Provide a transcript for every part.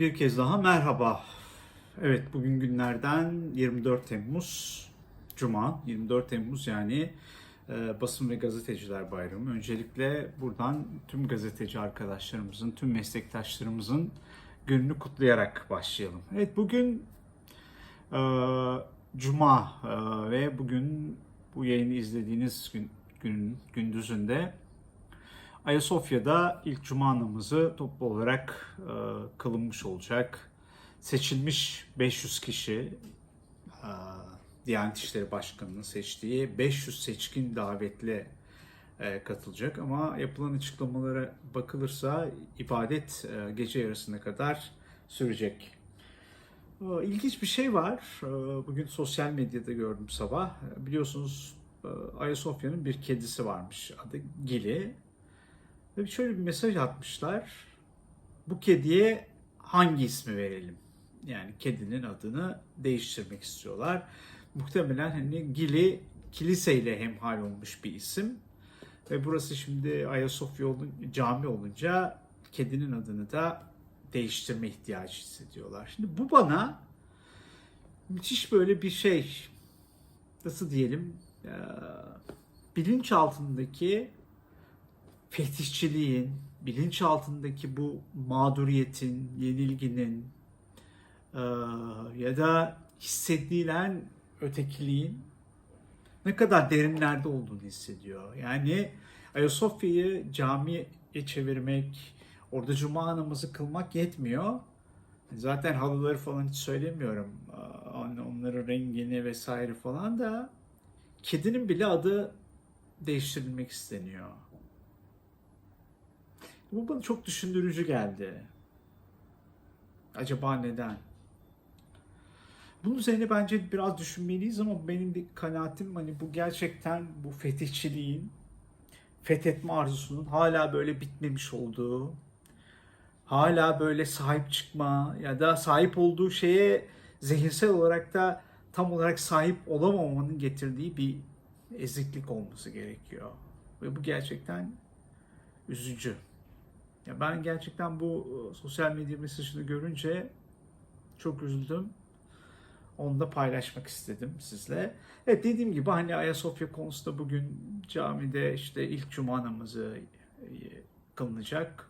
Bir kez daha merhaba. Evet bugün günlerden 24 Temmuz Cuma. 24 Temmuz yani e, Basın ve Gazeteciler Bayramı. Öncelikle buradan tüm gazeteci arkadaşlarımızın, tüm meslektaşlarımızın gününü kutlayarak başlayalım. Evet bugün e, Cuma e, ve bugün bu yayını izlediğiniz gün, günün gündüzünde Ayasofya'da ilk cuma namazı toplu olarak e, kılınmış olacak. Seçilmiş 500 kişi, e, Diyanet İşleri Başkanı'nın seçtiği 500 seçkin davetli e, katılacak. Ama yapılan açıklamalara bakılırsa ibadet e, gece yarısına kadar sürecek. E, İlginç bir şey var. E, Bugün sosyal medyada gördüm sabah. E, Biliyorsunuz e, Ayasofya'nın bir kedisi varmış. Adı Gili. Ve şöyle bir mesaj atmışlar. Bu kediye hangi ismi verelim? Yani kedinin adını değiştirmek istiyorlar. Muhtemelen hani Gili kiliseyle hemhal olmuş bir isim. Ve burası şimdi Ayasofya olun, cami olunca kedinin adını da değiştirme ihtiyacı hissediyorlar. Şimdi bu bana müthiş böyle bir şey nasıl diyelim bilinç altındaki fetişçiliğin, bilinç altındaki bu mağduriyetin, yenilginin eee, ya da hissedilen ötekiliğin ne kadar derinlerde olduğunu hissediyor. Yani Ayasofya'yı camiye çevirmek, orada cuma namazı kılmak yetmiyor. Zaten halıları falan hiç söylemiyorum. Hani Onların rengini vesaire falan da kedinin bile adı değiştirilmek isteniyor. Bu bana çok düşündürücü geldi. Acaba neden? Bunun üzerine bence biraz düşünmeliyiz ama benim bir kanaatim hani bu gerçekten bu fetihçiliğin, fethetme arzusunun hala böyle bitmemiş olduğu, hala böyle sahip çıkma ya da sahip olduğu şeye zihinsel olarak da tam olarak sahip olamamanın getirdiği bir eziklik olması gerekiyor. Ve bu gerçekten üzücü. Ya ben gerçekten bu e, sosyal medya mesajını görünce çok üzüldüm. Onu da paylaşmak istedim sizle. Evet dediğim gibi hani Ayasofya konusunda bugün camide işte ilk cuma namazı e, kılınacak.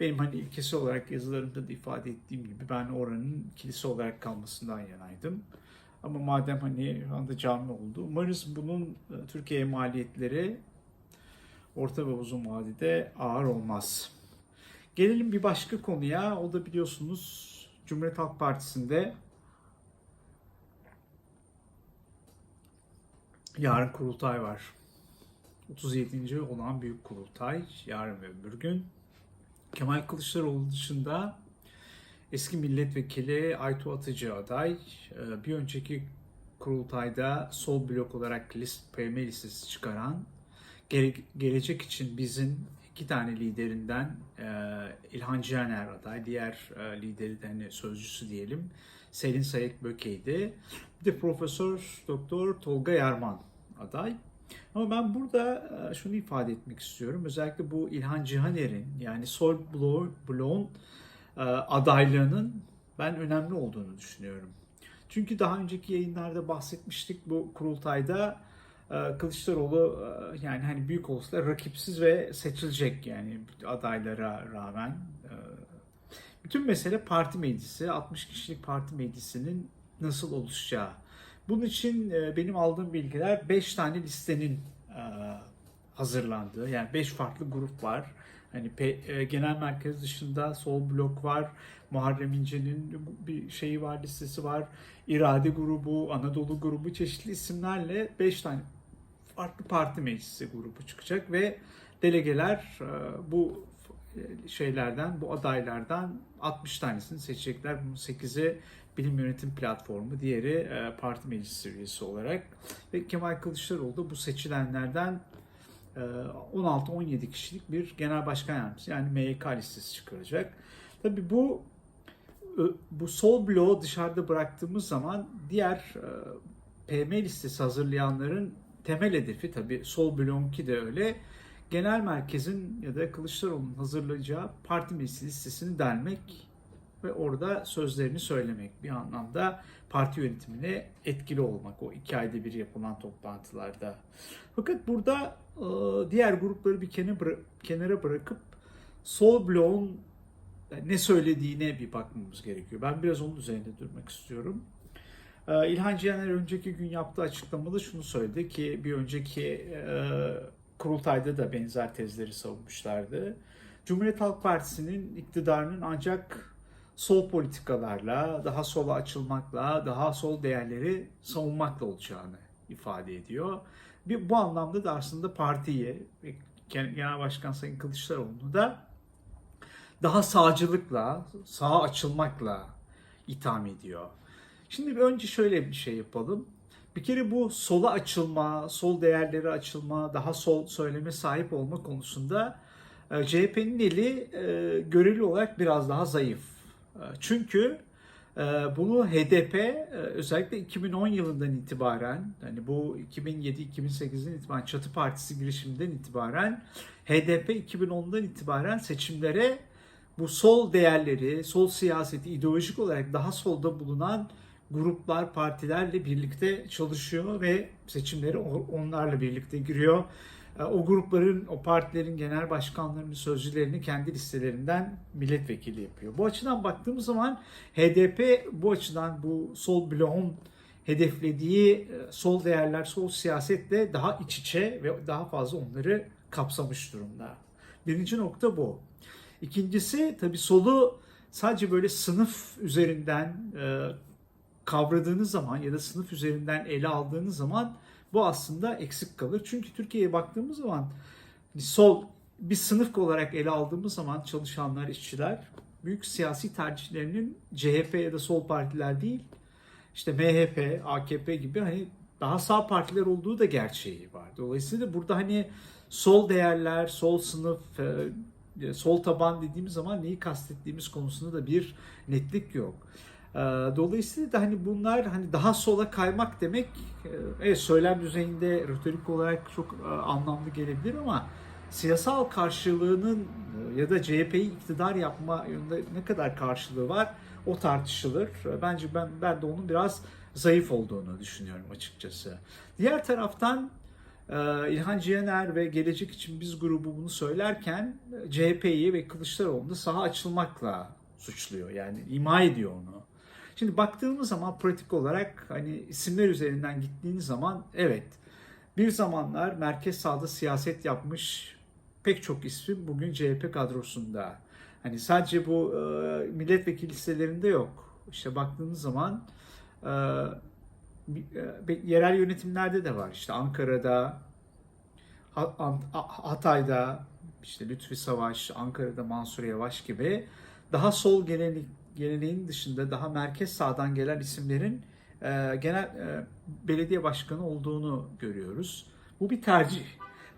Benim hani ilkesi olarak yazılarımda da ifade ettiğim gibi ben oranın kilise olarak kalmasından yanaydım. Ama madem hani şu anda cami oldu, umarız bunun e, Türkiye'ye maliyetleri orta ve uzun vadede ağır olmaz. Gelelim bir başka konuya. O da biliyorsunuz Cumhuriyet Halk Partisi'nde yarın kurultay var. 37. olan büyük kurultay yarın ve öbür gün. Kemal Kılıçdaroğlu dışında eski milletvekili Aytu Atıcı aday. Ee, Bir önceki kurultayda sol blok olarak list, PM listesi çıkaran gelecek için bizim iki tane liderinden İlhan Cihaner aday, diğer lideri de hani sözcüsü diyelim Selin Sayık Böke'ydi. Bir de Profesör Doktor Tolga Yarman aday. Ama ben burada şunu ifade etmek istiyorum. Özellikle bu İlhan Cihaner'in yani Sol Blo- Bloğ'un e, adaylığının ben önemli olduğunu düşünüyorum. Çünkü daha önceki yayınlarda bahsetmiştik bu kurultayda Kılıçdaroğlu e, yani hani büyük olasılıkla rakipsiz ve seçilecek yani adaylara rağmen. E, Bütün mesele parti meclisi, 60 kişilik parti meclisinin nasıl oluşacağı. Bunun için e, benim aldığım bilgiler 5 tane listenin e, hazırlandığı. Yani 5 farklı grup var. Hani genel merkez dışında sol blok var. Muharrem İnce'nin bir şeyi var, listesi var. İrade grubu, Anadolu grubu çeşitli isimlerle 5 tane farklı parti meclisi grubu çıkacak ve delegeler e, bu e, şeylerden, bu adaylardan 60 tanesini seçecekler. Bunun 8'i Bilim Yönetim Platformu, diğeri e, parti meclisi üyesi olarak. Ve Kemal Kılıçdaroğlu da bu seçilenlerden e, 16-17 kişilik bir genel başkan yardımcısı yani MYK listesi çıkaracak. Tabii bu bu sol bloğu dışarıda bıraktığımız zaman diğer PM listesi hazırlayanların temel hedefi tabii sol bloğunki de öyle. Genel merkezin ya da Kılıçdaroğlu'nun hazırlayacağı parti meclisi listesini delmek ve orada sözlerini söylemek. Bir anlamda parti yönetimine etkili olmak o iki ayda bir yapılan toplantılarda. Fakat burada e, diğer grupları bir kenara bırakıp sol bloğun ne söylediğine bir bakmamız gerekiyor. Ben biraz onun üzerinde durmak istiyorum. Ee, İlhan Cihaner önceki gün yaptığı açıklamada şunu söyledi ki bir önceki e, kurultayda da benzer tezleri savunmuşlardı. Cumhuriyet Halk Partisi'nin iktidarının ancak sol politikalarla, daha sola açılmakla, daha sol değerleri savunmakla olacağını ifade ediyor. Bir, bu anlamda da aslında partiye ve Genel Başkan Sayın Kılıçdaroğlu'nu da daha sağcılıkla, sağa açılmakla itham ediyor. Şimdi bir önce şöyle bir şey yapalım. Bir kere bu sola açılma, sol değerlere açılma, daha sol söyleme sahip olma konusunda e, CHP'nin eli e, göreli olarak biraz daha zayıf. E, Çünkü bunu HDP özellikle 2010 yılından itibaren hani bu 2007-2008'den itibaren Çatı Partisi girişiminden itibaren HDP 2010'dan itibaren seçimlere bu sol değerleri, sol siyaseti ideolojik olarak daha solda bulunan gruplar, partilerle birlikte çalışıyor ve seçimleri onlarla birlikte giriyor. E, O grupların, o partilerin genel başkanlarının sözcülerini kendi listelerinden milletvekili yapıyor. Bu açıdan baktığımız zaman HDP bu açıdan bu sol bloğun hedeflediği e, sol değerler, sol siyasetle daha iç içe ve daha fazla onları kapsamış durumda. Birinci nokta bu. İkincisi tabii solu sadece böyle sınıf üzerinden e, kavradığınız zaman ya da sınıf üzerinden ele aldığınız zaman bu aslında eksik kalır. Çünkü Türkiye'ye baktığımız zaman hani sol bir sınıf olarak ele aldığımız zaman çalışanlar, işçiler büyük siyasi tercihlerinin CHP ya da sol partiler değil işte MHP, AKP gibi hani daha sağ partiler olduğu da gerçeği var. Dolayısıyla burada hani sol değerler, sol sınıf, e, sol taban dediğimiz zaman neyi kastettiğimiz konusunda da bir netlik yok. E, Dolayısıyla da hani bunlar hani daha sola kaymak demek e, evet söylem düzeyinde retorik olarak çok e, anlamlı gelebilir ama siyasal karşılığının e, ya da CHP'yi iktidar yapma yönünde ne kadar karşılığı var o tartışılır. Bence ben ben de onun biraz zayıf olduğunu düşünüyorum açıkçası. Diğer taraftan İlhan Cihaner ve Gelecek için Biz grubu bunu söylerken CHP'yi ve Kılıçdaroğlu'nu saha açılmakla suçluyor. Yani ima ediyor onu. Şimdi baktığımız zaman pratik olarak hani isimler üzerinden gittiğiniz zaman evet bir zamanlar merkez sağda siyaset yapmış pek çok isim bugün CHP kadrosunda. Hani sadece bu e, milletvekili listelerinde yok. İşte baktığınız zaman e, e, yerel yönetimlerde de var. İşte Ankara'da, Hatay'da, işte Lütfi Savaş, Ankara'da Mansur Yavaş gibi daha sol gelenek, geleneğin dışında daha merkez sağdan gelen isimlerin e, genel e, belediye başkanı olduğunu görüyoruz. Bu bir tercih.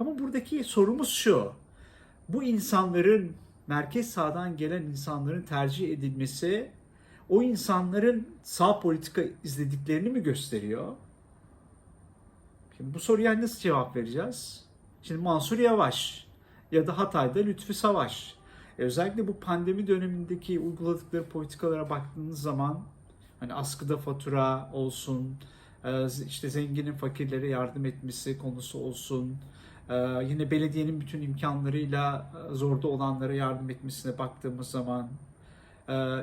Ama buradaki sorumuz şu. Bu insanların merkez sağdan gelen insanların tercih edilmesi o insanların sağ politika izlediklerini mi gösteriyor? Şimdi bu soruya nasıl cevap vereceğiz? Şimdi Mansur Yavaş ya da Hatay'da Lütfi Savaş. Özellikle bu pandemi dönemindeki uyguladıkları politikalara baktığınız zaman hani askıda fatura olsun, e, işte zenginin fakirlere yardım etmesi konusu olsun, e, yine belediyenin bütün imkanlarıyla e, zorda olanlara yardım etmesine baktığımız zaman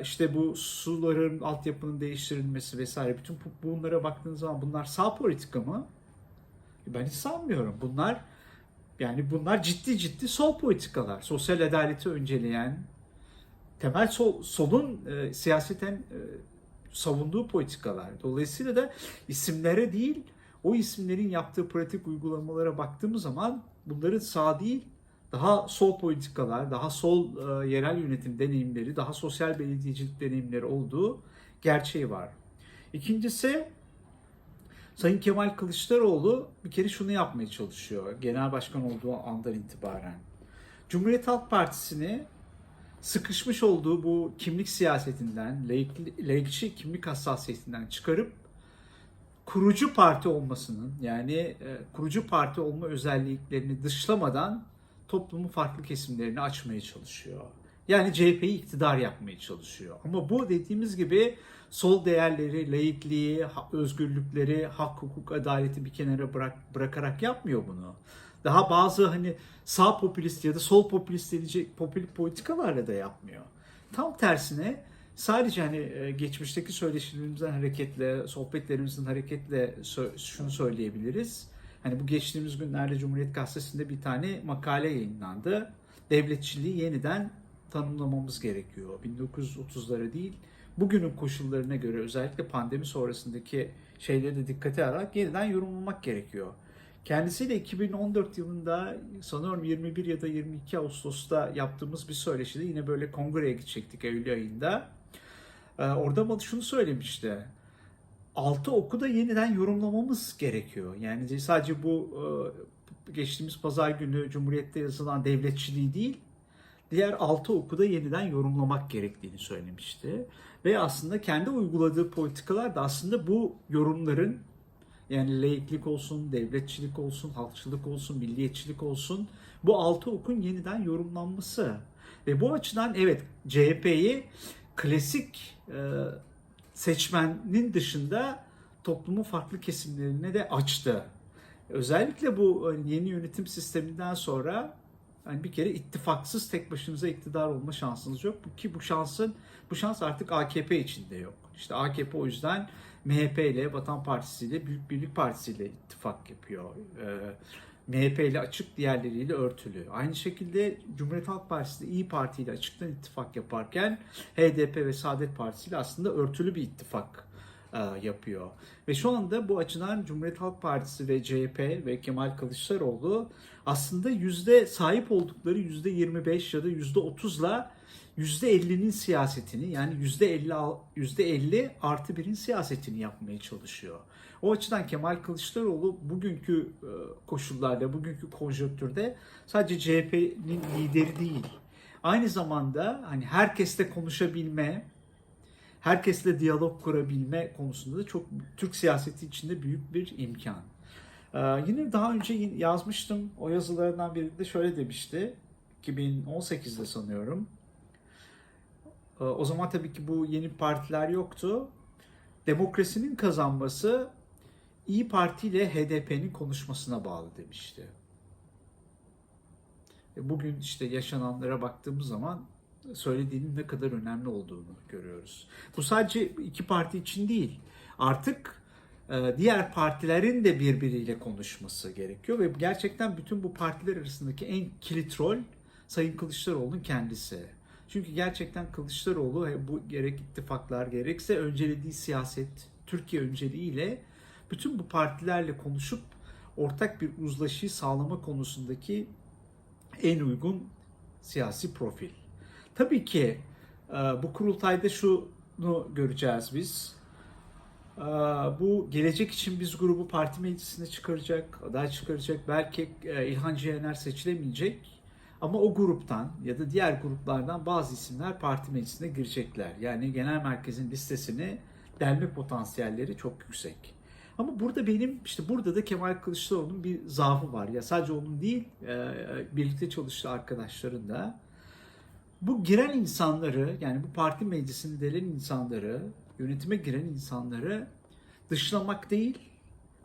işte bu suların altyapının değiştirilmesi vesaire bütün bu- bunlara baktığınız zaman bunlar sağ politika mı? Ben hiç sanmıyorum. Bunlar yani bunlar ciddi ciddi sol politikalar. Sosyal adaleti önceleyen, temel sol, solun e, siyaseten e, savunduğu politikalar. Dolayısıyla da isimlere değil, o isimlerin yaptığı pratik uygulamalara baktığımız zaman bunların sağ değil, daha sol politikalar, daha sol e, yerel yönetim deneyimleri, daha sosyal belediyecilik deneyimleri olduğu gerçeği var. İkincisi Sayın Kemal Kılıçdaroğlu bir kere şunu yapmaya çalışıyor genel başkan olduğu andan itibaren. Cumhuriyet Halk Partisi'ni sıkışmış olduğu bu kimlik siyasetinden, laik, laikçi kimlik hassasiyetinden çıkarıp kurucu parti olmasının yani e, kurucu parti olma özelliklerini dışlamadan toplumun farklı kesimlerini açmaya çalışıyor. Yani CHP'yi iktidar yapmaya çalışıyor. Ama bu dediğimiz gibi sol değerleri, laikliği, özgürlükleri, hak, hukuk, adaleti bir kenara bırak, bırakarak yapmıyor bunu. Daha bazı hani sağ popülist ya da sol popülist denilecek popül politikalarla da yapmıyor. Tam tersine sadece hani e, geçmişteki söyleşilerimizden hareketle, sohbetlerimizin hareketle şunu söyleyebiliriz. Hani bu geçtiğimiz günlerde Cumhuriyet Gazetesi'nde bir tane makale yayınlandı. Devletçiliği yeniden tanımlamamız gerekiyor. 1930'lara değil, bugünün koşullarına göre özellikle pandemi sonrasındaki şeyleri de dikkate alarak yeniden yorumlamak gerekiyor. Kendisiyle 2014 yılında sanıyorum 21 ya da 22 Ağustos'ta yaptığımız bir söyleşide yine böyle kongreye gidecektik Eylül ayında. Ee, orada ama şunu söylemişti. Altı oku da yeniden yorumlamamız gerekiyor. Yani sadece bu e, geçtiğimiz pazar günü Cumhuriyet'te yazılan devletçiliği değil, diğer altı oku da yeniden yorumlamak gerektiğini söylemişti. Ve aslında kendi uyguladığı politikalar da aslında bu yorumların yani laiklik olsun, devletçilik olsun, halkçılık olsun, milliyetçilik olsun bu altı okun yeniden yorumlanması. Ve bu açıdan evet CHP'yi klasik e, seçmenin dışında toplumun farklı kesimlerine de açtı. Özellikle bu hani, yeni yönetim sisteminden sonra hani bir kere ittifaksız tek başınıza iktidar olma şansınız yok ki bu şansın bu şans artık AKP içinde yok. İşte AKP o yüzden MHP ile Vatan Partisi ile Büyük Birlik Partisi ile ittifak yapıyor. Ee, MHP ile açık diğerleriyle örtülü. Aynı şekilde Cumhuriyet Halk Partisi de İyi Parti ile açıktan ittifak yaparken HDP ve Saadet Partisi ile aslında örtülü bir ittifak yapıyor. Ve şu anda bu açıdan Cumhuriyet Halk Partisi ve CHP ve Kemal Kılıçdaroğlu aslında yüzde sahip oldukları yüzde 25 ya da yüzde 30'la yüzde 50'nin siyasetini yani yüzde 50 al- yüzde 50 artı birin siyasetini yapmaya çalışıyor. O açıdan Kemal Kılıçdaroğlu bugünkü e, koşullarda, bugünkü konjonktürde sadece CHP'nin lideri değil. Aynı zamanda hani herkesle konuşabilme, herkesle diyalog kurabilme konusunda da çok Türk siyaseti içinde büyük bir imkan. Ee, yine daha önce yazmıştım. O yazılarından birinde şöyle demişti. 2018'de sanıyorum. Ee, o zaman tabii ki bu yeni partiler yoktu. Demokrasinin kazanması İyi Parti ile HDP'nin konuşmasına bağlı demişti. E, Bugün işte yaşananlara baktığımız zaman söylediğinin ne kadar önemli olduğunu görüyoruz. Bu sadece iki parti için değil. Artık e, diğer partilerin de birbiriyle konuşması gerekiyor ve gerçekten bütün bu partiler arasındaki en kilit rol Sayın Kılıçdaroğlu'nun kendisi. Çünkü gerçekten Kılıçdaroğlu e, bu gerek ittifaklar gerekse öncelediği siyaset Türkiye önceliğiyle bütün bu partilerle konuşup ortak bir uzlaşıyı sağlama konusundaki en uygun siyasi profil. Tabii ki e, bu kurultayda şunu göreceğiz biz. E, Bu gelecek için biz grubu parti meclisine çıkaracak, aday çıkaracak. Belki e, İlhan Cihaner seçilemeyecek. Ama o gruptan ya da diğer gruplardan bazı isimler parti meclisine girecekler. Yani genel merkezin listesini delme potansiyelleri çok yüksek. Ama burada benim işte burada da Kemal Kılıçdaroğlu'nun bir zaafı var. Ya sadece onun değil, birlikte çalıştığı arkadaşların da. Bu giren insanları yani bu parti meclisini delen insanları, yönetime giren insanları dışlamak değil.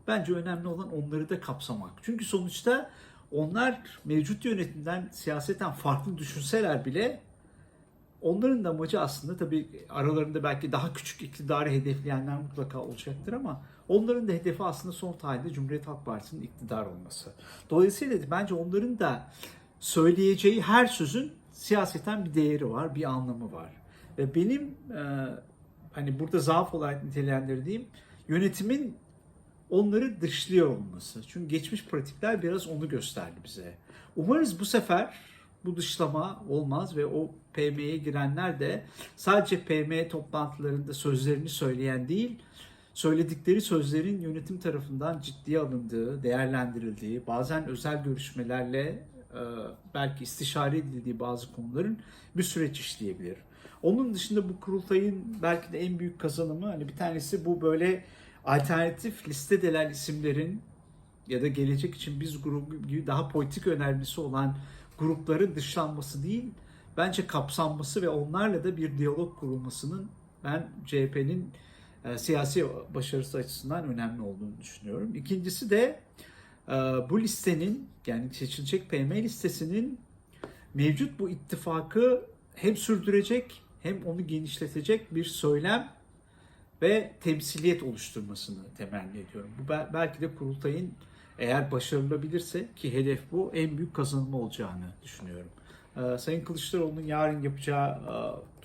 Bence önemli olan onları da kapsamak. Çünkü sonuçta onlar mevcut yönetimden siyaseten farklı düşünseler bile onların da amacı aslında tabii aralarında belki daha küçük iktidarı hedefleyenler mutlaka olacaktır ama onların da hedefi aslında son tarihte Cumhuriyet Halk Partisi'nin iktidar olması. Dolayısıyla bence onların da söyleyeceği her sözün siyaseten bir değeri var, bir anlamı var. Ve benim e, hani burada zaaf olarak nitelendirdiğim yönetimin onları dışlıyor olması. Çünkü geçmiş pratikler biraz onu gösterdi bize. Umarız bu sefer bu dışlama olmaz ve o PM'ye girenler de sadece PM toplantılarında sözlerini söyleyen değil, söyledikleri sözlerin yönetim tarafından ciddiye alındığı, değerlendirildiği, bazen özel görüşmelerle belki istişare edildiği bazı konuların bir süreç işleyebilir. Onun dışında bu kurultayın belki de en büyük kazanımı hani bir tanesi bu böyle alternatif listedeler isimlerin ya da gelecek için biz grubu gibi daha politik önermesi olan grupların dışlanması değil, bence kapsanması ve onlarla da bir diyalog kurulmasının ben CHP'nin e, siyasi başarısı açısından önemli olduğunu düşünüyorum. İkincisi de e, bu listenin yani seçilecek PM listesinin mevcut bu ittifakı hem sürdürecek hem onu genişletecek bir söylem ve temsiliyet oluşturmasını temenni ediyorum. Bu bel- belki de kurultayın eğer başarılabilirse ki hedef bu en büyük kazanımı olacağını düşünüyorum. Ee, Sayın Kılıçdaroğlu'nun yarın yapacağı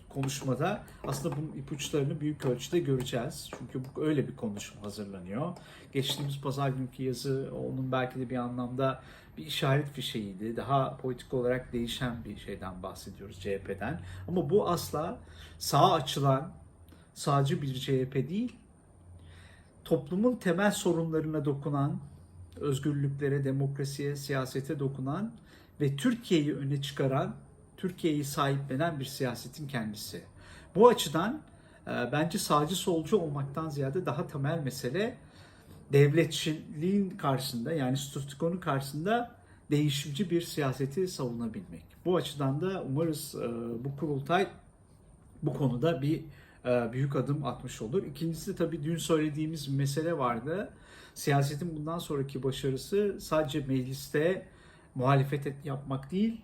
konuşmada aslında bunun ipuçlarını büyük ölçüde göreceğiz. Çünkü bu öyle bir konuşma hazırlanıyor. Geçtiğimiz pazar günkü yazı onun belki de bir anlamda bir işaret fişeğiydi. Daha politik olarak değişen bir şeyden bahsediyoruz CHP'den. Ama bu asla sağa açılan sağcı bir CHP değil. Toplumun temel sorunlarına dokunan, özgürlüklere, demokrasiye, siyasete dokunan ve Türkiye'yi öne çıkaran, Türkiye'yi sahiplenen bir siyasetin kendisi. Bu açıdan e, bence sağcı solcu olmaktan ziyade daha temel mesele devletçiliğin karşısında yani statükonun karşısında değişimci bir siyaseti savunabilmek. Bu açıdan da umarız e, bu kurultay bu konuda bir e, büyük adım atmış olur. İkincisi tabii dün söylediğimiz mesele vardı. Siyasetin bundan sonraki başarısı sadece mecliste muhalefet et- yapmak değil,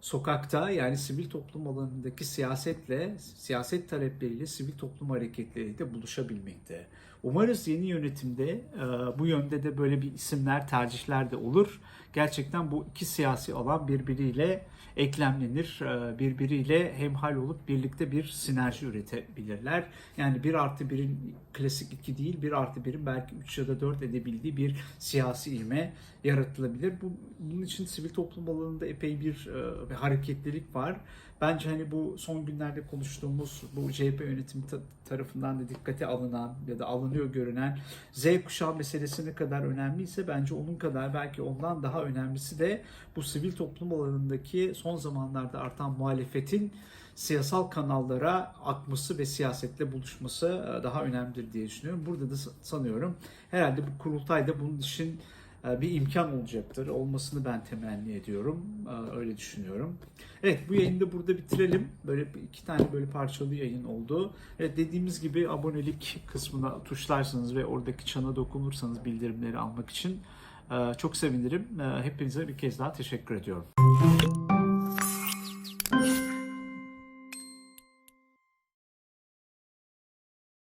sokakta yani sivil toplum alanındaki siyasetle, siyaset talepleriyle sivil toplum hareketleriyle buluşabilmekte. Umarız yeni yönetimde e, bu yönde de böyle bir isimler, tercihler de olur. Gerçekten bu iki siyasi alan birbiriyle eklemlenir, e, birbiriyle hemhal olup birlikte bir sinerji üretebilirler. Yani 1 artı 1'in klasik 2 değil, 1 artı 1'in belki 3 ya da 4 edebildiği bir siyasi ilme yaratılabilir. Bu, bunun için sivil toplum alanında epey bir, e, bir hareketlilik var. Bence hani bu son günlerde konuştuğumuz bu CHP yönetimi ta- tarafından da dikkate alınan ya da alınıyor görünen Z kuşağı meselesi ne kadar önemliyse bence onun kadar belki ondan daha önemlisi de bu sivil toplum alanındaki son zamanlarda artan muhalefetin siyasal kanallara akması ve siyasetle buluşması e, daha önemlidir diye düşünüyorum. Burada da sa- sanıyorum herhalde bu kurultayda bunun için e, bir imkan olacaktır. Olmasını ben temenni ediyorum. E, Öyle düşünüyorum. Evet bu yayını da burada bitirelim. Böyle iki tane böyle parçalı yayın oldu. Evet dediğimiz gibi abonelik kısmına tuşlarsanız ve oradaki çana dokunursanız bildirimleri almak için çok sevinirim. E, Hepinize bir kez daha teşekkür ediyorum.